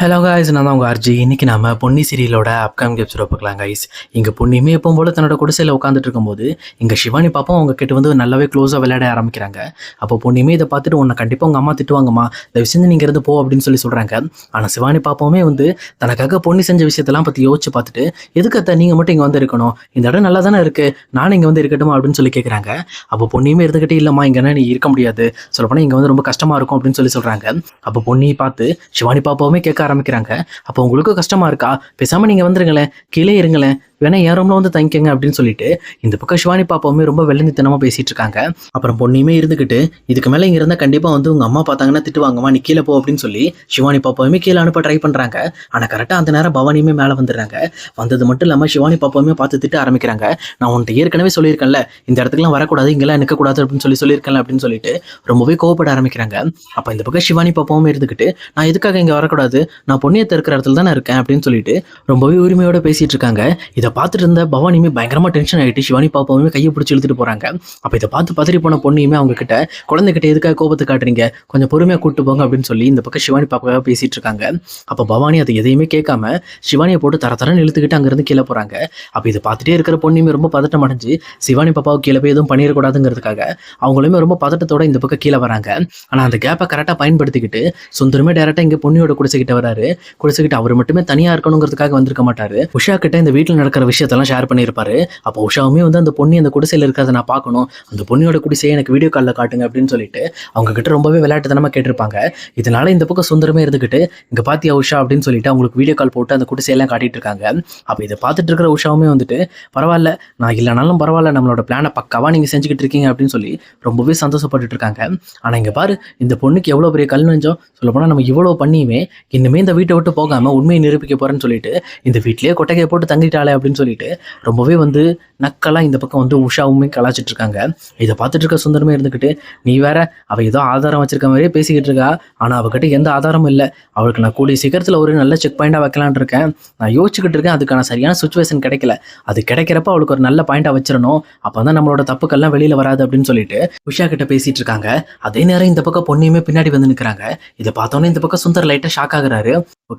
Hello guys நான் தான் உங்கள் ஆர்ஜி இன்னைக்கு நம்ம பொன்னி சீரியலோட அப்கமிங் எபிசோட பார்க்கலாம் காய்ஸ் இங்கே பொன்னியுமே எப்போ போல தன்னோட குடிசையில் உட்காந்துட்டு இருக்கும்போது இங்கே சிவானி பாப்பா அவங்க கிட்ட வந்து நல்லாவே க்ளோஸாக விளையாட ஆரம்பிக்கிறாங்க. அப்போ பொன்னியுமே இதை பார்த்துட்டு உன்னை கண்டிப்பாக உங்கள் அம்மா திட்டுவாங்கம்மா. இந்த விஷயம் நீங்கள் இருந்து போ அப்படின்னு சொல்லி சொல்கிறாங்க ஆனால் சிவானி பாப்பாவுமே வந்து தனக்காக பொன்னி செஞ்ச விஷயத்தெல்லாம் பற்றி யோசிச்சு பார்த்துட்டு எதுக்கத்த நீங்கள் மட்டும் இங்கே வந்து இருக்கணும்? இந்த இடம் நல்லா தானே இருக்குது நானும் இங்கே வந்து இருக்கட்டுமா? அப்படின்னு சொல்லி கேட்குறாங்க அப்போ பொன்னியுமே இருந்துக்கிட்டே இல்லைம்மா இங்கே நீ இருக்க முடியாது. சொல்லப்போனால் இங்கே வந்து ரொம்ப கஷ்டமாக இருக்கும் அப்படின்னு சொல்லி சொல்கிறாங்க அப்போ பொன்னியை பார்த்து சிவானி பாப்பாவுமே கேட்க ஆரம்பிக்கிறாங்க. அப்போ உங்களுக்கு கஷ்டமா இருக்கா? பேசாம நீங்க வந்துருங்களேன். கீழே இருங்களேன். வேணா என் ரூம்ல வந்து தங்கிக்கங்க அப்படின்னு சொல்லிட்டு இந்த பக்கம் சிவானி பாப்பாவுமே ரொம்ப வெள்ளந்தித்தனமா பேசிட்டு இருக்காங்க. அப்புறம் பொண்ணையுமே இருந்துகிட்டு இதுக்கு மேல இங்க இருந்தா கண்டிப்பா வந்து உங்க அம்மா பார்த்தாங்கன்னா திட்டுவாங்கம்மா நீ கீழே போ அப்படின்னு சொல்லி சிவானி பாப்பாவுமே கீழே அனுப்ப ட்ரை பண்றாங்க. ஆனா கரெக்டா அந்த நேரம் பவானியுமே மேல வந்துடுறாங்க. வந்தது மட்டும் இல்லாம சிவானி பாப்பாவுமே பார்த்து திட்ட ஆரம்பிக்கிறாங்க. நான் உன்கிட்ட ஏற்கனவே சொல்லியிருக்கேன்ல இந்த இடத்துக்குலாம் வரக்கூடாது இங்கெல்லாம் நிற்கக்கூடாது அப்படின்னு சொல்லி சொல்லியிருக்கேன் அப்படின்னு சொல்லிட்டு ரொம்பவே கோவப்பட ஆரம்பிக்கிறாங்க. அப்போ இந்த பக்கம் சிவானி பாப்பாவும் இருந்துக்கிட்டு நான் எதுக்காக இங்கே வரக்கூடாது? நான் பொன்னியத்தை இருக்கிற இடத்துல தானே இருக்கேன் அப்படின்னு சொல்லிட்டு ரொம்பவே உரிமையோட பேசிட்டு இருக்காங்க. இதை பார்த்துட்டு இருந்த பவானியுமே பயங்கரமாக டென்ஷன் ஆகிட்டு சிவானி பாப்பாவுமே கையை பிடிச்சி இழுத்துட்டு போகிறாங்க அப்போ இதை பார்த்து பதறி போன பொண்ணையுமே அவங்க கிட்ட குழந்தைகிட்ட எதுக்காக கோபத்தை காட்டுறீங்க? கொஞ்சம் பொறுமையாக கூப்பிட்டு போங்க அப்படின்னு சொல்லி இந்த பக்கம் சிவானி பாப்பாவை பேசிட்டு இருக்காங்க. அப்போ பவானி அதை எதையுமே கேட்காம சிவானியை போட்டு தர தரன்னு இழுத்துக்கிட்டு அங்கேருந்து கீழே போகிறாங்க அப்போ இதை பார்த்துட்டே இருக்கிற பொண்ணுமே ரொம்ப பதட்டம் அடைஞ்சு சிவானி பாப்பாவுக்கு கீழே போய் எதுவும் பண்ணிடக்கூடாதுங்கிறதுக்காக அவங்களுமே ரொம்ப பதட்டத்தோட இந்த பக்கம் கீழே வராங்க. ஆனால் அந்த கேப்பை கரெக்டாக பயன்படுத்திக்கிட்டு சுந்தரமே டேரெக்டாக இங்கே பொண்ணியோட குடிச்சிக்கிட்ட வர வராரு குடிசைக்கிட்ட அவர் மட்டுமே தனியாக இருக்கணுங்கிறதுக்காக வந்திருக்க மாட்டாரு. உஷா கிட்ட இந்த வீட்டில் நடக்கிற விஷயத்தெல்லாம் ஷேர் பண்ணியிருப்பாரு. அப்போ உஷாவுமே வந்து அந்த பொண்ணு அந்த குடிசையில் இருக்கிறத நான் பார்க்கணும். அந்த பொண்ணியோட குடிசையை எனக்கு வீடியோ காலில் காட்டுங்க அப்படின்னு சொல்லிட்டு அவங்க கிட்ட ரொம்பவே விளையாட்டுத்தனமாக கேட்டிருப்பாங்க. இதனால இந்த பக்கம் சுந்தரமே இருந்துக்கிட்டு இங்கே பாத்தியா உஷா? அப்படின்னு சொல்லிட்டு அவங்களுக்கு வீடியோ கால் போட்டு அந்த குடிசையெல்லாம் காட்டிட்டு இருக்காங்க. அப்போ இதை பார்த்துட்டு இருக்கிற உஷாவுமே வந்துட்டு பரவாயில்ல நான் இல்லைனாலும் பரவாயில்ல நம்மளோட பிளானை பக்காவாக நீங்கள் செஞ்சுக்கிட்டு இருக்கீங்க அப்படின்னு சொல்லி ரொம்பவே சந்தோஷப்பட்டுட்டு இருக்காங்க. ஆனால் இங்கே பாரு இந்த பொண்ணுக்கு எவ்வளோ பெரிய கல் நெஞ்சம்? சொல்ல நம்ம இவ்வளோ பண்ணியுமே இன்னுமே இந்த வீட்டை விட்டு போகாமல் உண்மையை நிரூபிக்க போகிறேன்னு சொல்லிட்டு இந்த வீட்லேயே கொட்டையை போட்டு தங்கிட்டாளே அப்படின்னு சொல்லிட்டு ரொம்பவே வந்து நக்கலாக இந்த பக்கம் வந்து உஷாவுமே கலாச்சிட்டு இருக்காங்க. இதை பார்த்துட்டு இருக்க சுந்தரமே இருந்துக்கிட்டு நீ வேற அவள் ஏதோ ஆதாரம் வச்சிருக்க மாதிரியே பேசிக்கிட்டு இருக்கா? ஆனால் அவகிட்ட எந்த ஆதாரமும் இல்லை. அவளுக்கு நான் கூடிய சீக்கிரத்தில் ஒரு நல்ல செக் பாயிண்டாக வைக்கலான்னு இருக்கேன். நான் யோசிச்சுக்கிட்டு இருக்கேன் அதுக்கான சரியான சுச்சுவேஷன் கிடைக்கல. அது கிடைக்கிறப்ப அவளுக்கு ஒரு நல்ல பாயிண்டாக வச்சிடணும். அப்போ தான் நம்மளோட தப்புக்கெல்லாம் வெளியில் வராது அப்படின்னு சொல்லிட்டு உஷா கிட்ட பேசிட்டு இருக்காங்க. அதே நேரம் இந்த பக்கம் பொண்ணையுமே பின்னாடி வந்து நிற்கிறாங்க இதை பார்த்தோன்னே இந்த பக்கம் சுந்தர் லைட்டாக ஷாக் ஆகுறாரு.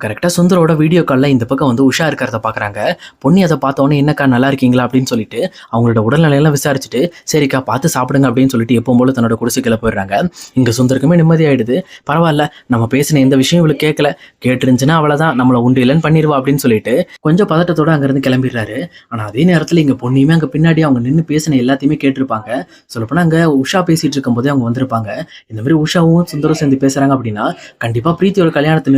கரெக்டாக சுந்தரோட வீடியோ காலில் இந்த பக்கம் வந்து உஷா இருக்கிறத பார்க்குறாங்க பொண்ணு அதை பார்த்தோன்னே என்னக்கா நல்லா இருக்கீங்களா? அப்படின்னு சொல்லிட்டு அவங்களோட உடல்நிலையெல்லாம் விசாரிச்சுட்டு சரிக்கா பார்த்து சாப்பிடுங்க அப்படின்னு சொல்லிட்டு எப்போ போல தன்னோட குடிசைக்குள்ள போயிடுறாங்க. இங்கே சுந்தருக்குமே நிம்மதியாயிடுது பரவாயில்ல நம்ம பேசின எந்த விஷயம் இவளுக்கு கேட்கல. கேட்டுருந்துச்சுன்னா அவ்வளோதான் நம்மளை உண்டு இல்லைன்னு பண்ணிடுவா அப்படின்னு சொல்லிட்டு கொஞ்சம் பதட்டத்தோட அங்கேருந்து கிளம்பிடுறாரு. ஆனால் அதே நேரத்தில் இங்கே பொண்ணையுமே அங்கே பின்னாடி அவங்க நின்று பேசின எல்லாத்தையுமே கேட்டிருப்பாங்க. சொல்லப்போனால் அங்கே உஷா பேசிட்டு இருக்கும்போதே அவங்க வந்திருப்பாங்க. இந்த மாதிரி உஷாவும் சுந்தரம் சேர்ந்து பேசுகிறாங்க அப்படின்னா கண்டிப்பாக பிரீத்தியோட கல்யாணத்தை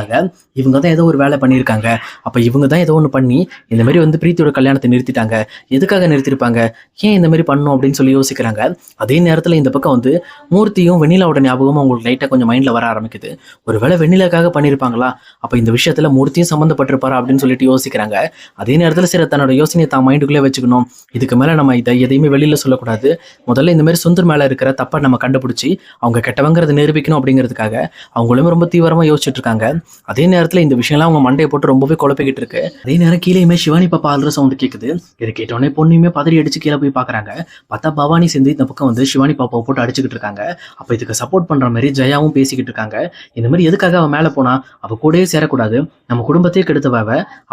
நிறுத்துறதுக்காக இவங்க தான் ஏதோ ஒரு வேலை பண்ணியிருக்காங்க. அப்போ இவங்க தான் ஏதோ ஒன்று பண்ணி இந்த மாதிரி வந்து பிரீத்தியோட கல்யாணத்தை நிறுத்திட்டாங்க. எதுக்காக நிறுத்திருப்பாங்க? ஏன் இந்த மாதிரி பண்ணணும் அப்படின்னு சொல்லி யோசிக்கிறாங்க. அதே நேரத்தில் இந்த பக்கம் வந்து மூர்த்தியும் வெண்ணிலாவோட ஞாபகமும் அவங்களுக்கு லைட்டாக கொஞ்சம் மைண்டில் வர ஆரம்பிக்குது. ஒருவேளை வெண்ணிலாக்காக பண்ணியிருப்பாங்களா? அப்போ இந்த விஷயத்தில் மூர்த்தியும் சம்மந்தப்பட்டிருப்பாரா அப்படின்னு சொல்லிட்டு யோசிக்கிறாங்க. அதே நேரத்தில் சரி தன்னோட யோசனையை தான் மைண்டுக்குள்ளே வச்சுக்கணும். இதுக்கு மேலே நம்ம இதை எதையுமே வெளியில் சொல்லக்கூடாது. முதல்ல இந்த மாதிரி சுந்தர் மேலே இருக்கிற தப்பை நம்ம கண்டுபிடிச்சி அவங்க கெட்டவங்கிறத நிரூபிக்கணும் அப்படிங்கிறதுக்காக அவங்களுமே ரொம்ப தீவிரமாக யோசிச்சுட்டு இருக்காங்க. அதே நேரத்தில் இந்த விஷயம்லாம் அவங்க மண்டையை போட்டு ரொம்பவே குழப்பிக்கிட்டு இருக்கு. அதே நேரம் கீழேயுமே சிவானி பாப்பா ஆளுற சவுண்ட் கேட்குது இதை கேட்டோடனே பொண்ணுமே பதறி அடிச்சு கீழே போய் பார்க்குறாங்க பார்த்தா பவானி சேர்ந்து இந்த பக்கம் வந்து சிவானி பாப்பாவை போட்டு அடிச்சுக்கிட்டு இருக்காங்க. அப்போ இதுக்கு சப்போர்ட் பண்ணுற மாதிரி ஜெயாவும் பேசிக்கிட்டு இருக்காங்க. இந்த மாதிரி எதுக்காக அவன் மேலே போனா? அவள் கூடயே சேரக்கூடாது. நம்ம குடும்பத்தையே கெடுத்தவ